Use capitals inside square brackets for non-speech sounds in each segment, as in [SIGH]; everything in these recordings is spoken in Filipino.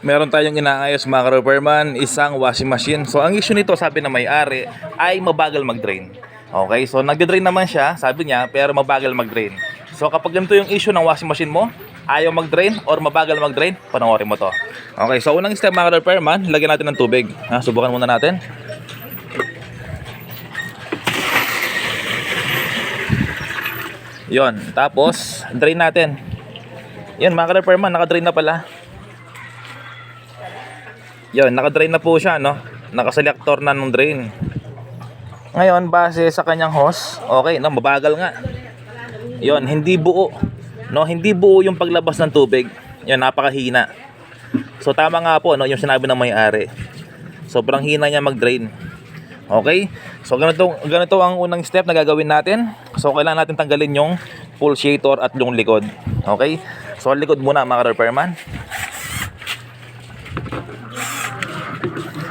Meron tayong inaayos mga ka-repairman, isang washing machine. So ang issue nito, sabi na may-ari, ay mabagal mag-drain. Okay, so nagde-drain naman siya, sabi niya, pero mabagal mag-drain. So kapag ganito yung issue ng washing machine mo, ayaw mag-drain or mabagal mag-drain, panoorin mo to. Okay, so unang step mga ka-repairman, lagyan natin ng tubig. Ha, subukan muna natin. Yon, tapos drain natin. Yan mga ka-repairman, naka-drain na pala. Yun, naka-drain na po siya, no? Nakaselektor na ng drain. Ngayon, base sa kanyang hose, okay, no, mabagal nga. Yun, hindi buo. No, hindi buo yung paglabas ng tubig. Yun, napakahina. So tama nga po, no, yung sinabi ng may-ari. Sobrang hina niya mag-drain. Okay? So ganito, ganito ang unang step na gagawin natin. So kailangan natin tanggalin yung pulsator at yung likod. Okay? So likod muna mga repairman.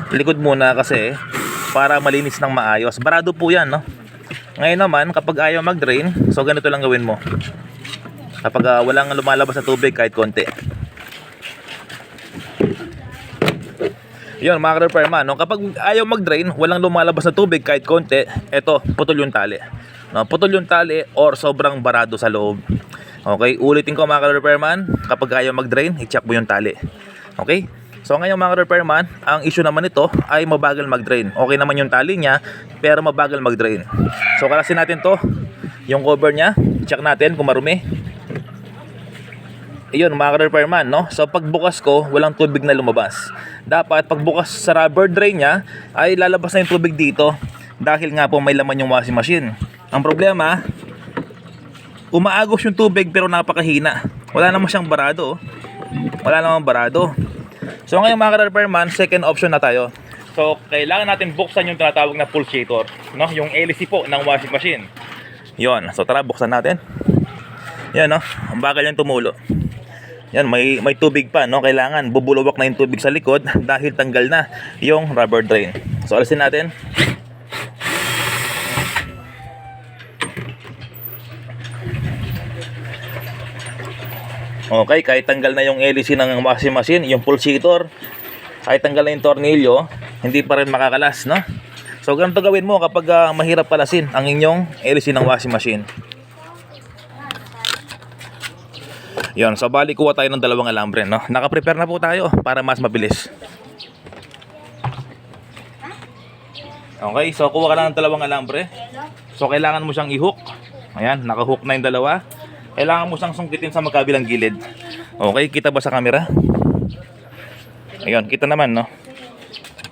Likod muna kasi para malinis ng maayos. Barado po yan, no? Ngayon naman, kapag ayaw mag-drain, so ganito lang gawin mo. Kapag ah, walang lumalabas na tubig kahit konti. Yun, mga repairman, no? kapag ayaw mag-drain, walang lumalabas na tubig kahit konti, eto, putol yung tali. No? Putol yung tali or sobrang barado sa loob. Okay, ulitin ko mga repairman, kapag ayaw mag-drain, i-check mo yung tali. Okay? So ngayon mga repairman, ang issue naman nito ay mabagal mag-drain. Okay naman yung tali niya, pero mabagal mag-drain. So kalasin natin to, yung cover niya, check natin kung marumi. Ayun mga repairman, no? So pagbukas ko, walang tubig na lumabas. Dapat pagbukas sa rubber drain niya, ay lalabas na yung tubig dito dahil nga po may laman yung washing machine. Ang problema, umaagos yung tubig pero napakahina. Wala naman siyang barado. oh. Wala namang barado. So ngayon mga repairman, second option na tayo. So kailangan natin buksan yung tinatawag na pulsator, no? Yung LC po ng washing machine. 'Yon. So tara buksan natin. Yan no. Ang bagal yan tumulo. Yan, may may tubig pa, no? Kailangan bubulawak na yung tubig sa likod [LAUGHS] dahil tanggal na yung rubber drain. So alisin natin. Okay, kahit tanggal na yung LC ng washing machine, yung pulsator, kahit tanggal na yung tornilyo, hindi pa rin makakalas, no? So, ganito gawin mo kapag ah, mahirap palasin ang inyong LC ng washing machine. Yon, so bali kuha tayo ng dalawang alambre, no? Naka-prepare na po tayo para mas mabilis. Okay, so kuha ka lang ng dalawang alambre. So kailangan mo siyang i-hook. Ayan, naka-hook na yung dalawa. Kailangan mo siyang sungkitin sa magkabilang gilid. Okay, kita ba sa camera? Ayun, kita naman, no?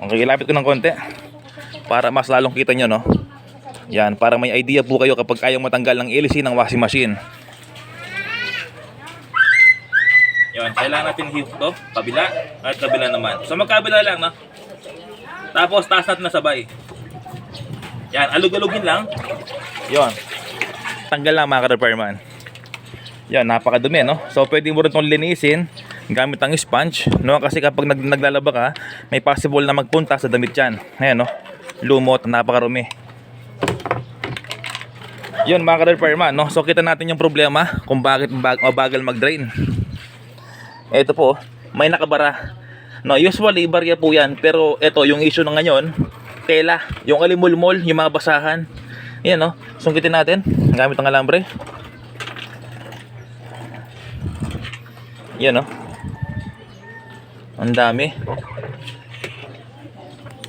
Okay, ilapit ko ng konti. Para mas lalong kita nyo, no? Yan, para may idea po kayo kapag ayaw matanggal ng LC ng washing machine. Yun, kailangan natin hip to, kabila at kabila naman. So magkabila lang, no? Tapos taas na sabay. Yan, alug-alugin lang. Yon. Tanggal lang mga ka-repairman. Yan, napakadumi, no? So pwede mo rin itong linisin gamit ang sponge, no? Kasi kapag nag naglalaba ka, may possible na magpunta sa damit yan. Ayan, no? Lumot, napakarumi. Yun mga ka-repairman, no? So kita natin yung problema kung bakit bag mabagal mag-drain. Ito po, may nakabara. No, usually barya po 'yan, pero ito yung issue ng ngayon, tela, yung alimulmol, yung mga basahan. Yan no, sungkitin natin gamit ang alambre. Yan no. Ang dami.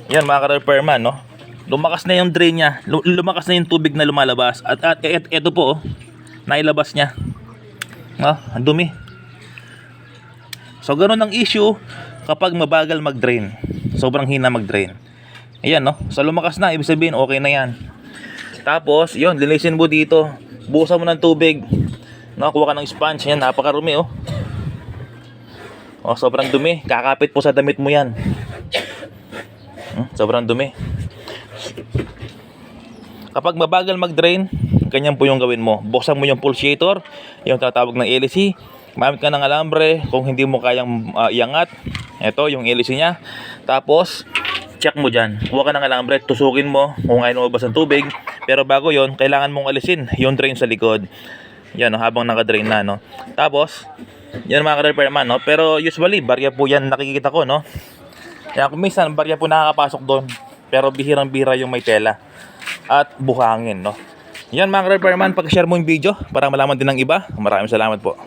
Yan mga ka-repairman, no. Lumakas na yung drain niya. Lu- Lumakas na yung tubig na lumalabas. At, at et, eto po, oh, nailabas niya. No, ang dumi. So ganun ang issue kapag mabagal mag-drain. Sobrang hina mag-drain. Ayan no. So lumakas na, ibig sabihin okay na 'yan. Tapos, 'yon, linisin mo dito. Buhusan mo ng tubig. No, kuha ka ng sponge, yan, napakarumi oh. Oh, sobrang dumi. Kakapit po sa damit mo 'yan. Hmm, sobrang dumi. Kapag mabagal mag-drain, ganyan po yung gawin mo. Buksan mo yung pulsator, yung tatawag ng LC. Gamit ka ng alambre kung hindi mo kayang ah, iangat. Ito yung LC niya. Tapos, check mo dyan. Huwag ka ng alambre, tusukin mo kung ayaw lumabas ng tubig. Pero bago yon kailangan mong alisin yung drain sa likod. Yan, no, habang naka-drain na, no. Tapos, yan mga ka-repairman, no. Pero usually, barya po yan nakikita ko, no. Kaya kung minsan, barya po nakakapasok doon. Pero bihirang-bihira yung may tela. At buhangin, no. Yan mga ka-repairman, pag-share mo yung video para malaman din ng iba. Maraming salamat po.